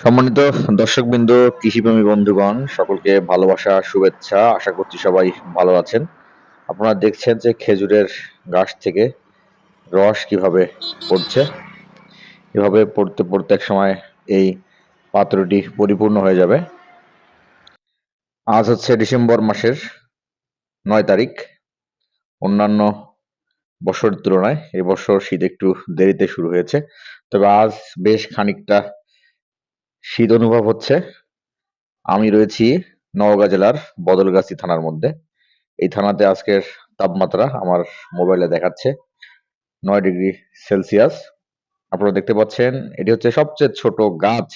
সম্মানিত দর্শকবৃন্দ, কৃষিপ্রেমী বন্ধুগণ, সকলকে ভালোবাসা, শুভেচ্ছা, আশা করছি সবাই ভালো আছেন। আপনারা দেখছেন যে খেজুরের গাছ থেকে রস কীভাবে পড়ছে। এভাবে পড়তে পড়তে এক সময় এই পাত্রটি পরিপূর্ণ হয়ে যাবে। আজ হচ্ছে ডিসেম্বর মাসের নয় তারিখ। অন্যান্য বছরের তুলনায় এবছর শীত একটু দেরিতে শুরু হয়েছে। তবে আজ বেশ খানিকটা শীত অনুভব হচ্ছে। আমি রয়েছি নওগাঁ জেলার বদলগাছি থানার মধ্যে। এই থানাতে আজকের তাপমাত্রা আমার মোবাইলে দেখাচ্ছে নয় ডিগ্রি সেলসিয়াস। আপনারা দেখতে পাচ্ছেন, এটি হচ্ছে সবচেয়ে ছোট গাছ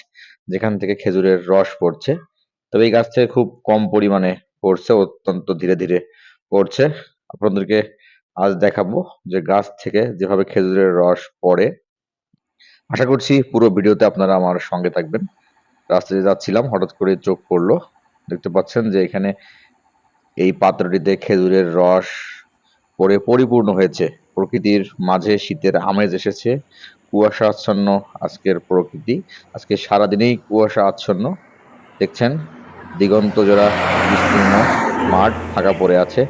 যেখান থেকে খেজুরের রস পড়ছে। তবে এই গাছ থেকে খুব কম পরিমাণে পড়ছে, অত্যন্ত ধীরে ধীরে পড়ছে। আপনাদেরকে আজ দেখাবো যে গাছ থেকে যেভাবে খেজুরের রস পড়ে আশা করছি পুরো ভিডিওতে আপনারা আমার সঙ্গে থাকবেন। রাস্তায় যাচ্ছিলাম, হঠাৎ করে চোখ পড়ল। দেখতে পাচ্ছেন যে এখানে এই পাত্রটিতে খেজুরের রস পরে পরিপূর্ণ হয়েছে। প্রকৃতির মাঝে শীতের আমেজ এসেছে। কুয়াশা আচ্ছন্ন আজকের প্রকৃতি। আজকে সারাদিনেই কুয়াশা আচ্ছন্ন। দেখছেন, দিগন্ত জোড়া বিস্তীর্ণ মাঠ ফাঁকা পড়ে আছে।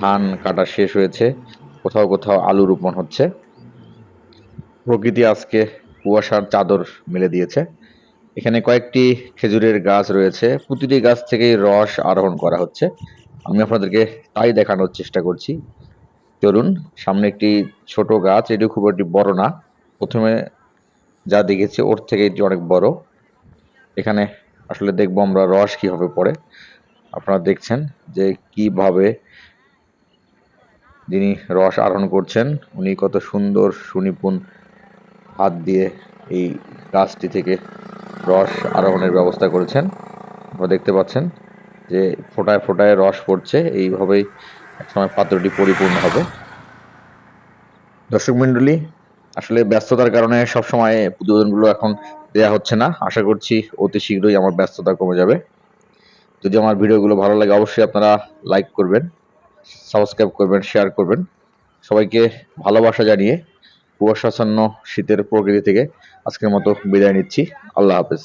ধান কাটা শেষ হয়েছে। কোথাও কোথাও আলু রোপণ হচ্ছে। প্রকৃতি আজকে কুয়াশার চাদর মেলে দিয়েছে। এখানে কয়েকটি খেজুরের গাছ রয়েছে। প্রতিটি গাছ থেকেই রস আরোহণ করা হচ্ছে। আমি আপনাদেরকে তাই দেখানোর চেষ্টা করছি। চলুন, সামনে একটি ছোট গাছ। এটি খুব একটি বড় না। প্রথমে যা দেখেছি, ওর থেকে এটি অনেক বড়। এখানে আসলে দেখব আমরা রস কীভাবে পড়ে। আপনারা দেখছেন যে কীভাবে যিনি রস আরোহণ করছেন, উনি কত সুন্দর সুনিপুণ হাত দিয়ে এই গাছটি থেকে রস আরোহণের ব্যবস্থা করেছেন। আপনারা দেখতে পাচ্ছেন যে ফোটায় ফোটায় রস পড়ছে। এইভাবেই একসময় পাত্রটি পরিপূর্ণ হবে। দর্শক মণ্ডলী, আসলে ব্যস্ততার কারণে সবসময় প্রতিবেদনগুলো এখন দেওয়া হচ্ছে না। আশা করছি অতি শীঘ্রই আমার ব্যস্ততা কমে যাবে। যদি আমার ভিডিওগুলো ভালো লাগে, অবশ্যই আপনারা লাইক করবেন, সাবস্ক্রাইব করবেন, শেয়ার করবেন। সবাইকে ভালোবাসা জানিয়ে কুয়াশাচ্ছন্ন শীতের প্রকৃতি থেকে আজকের মতো বিদায় নিচ্ছি। আল্লাহ হাফেজ।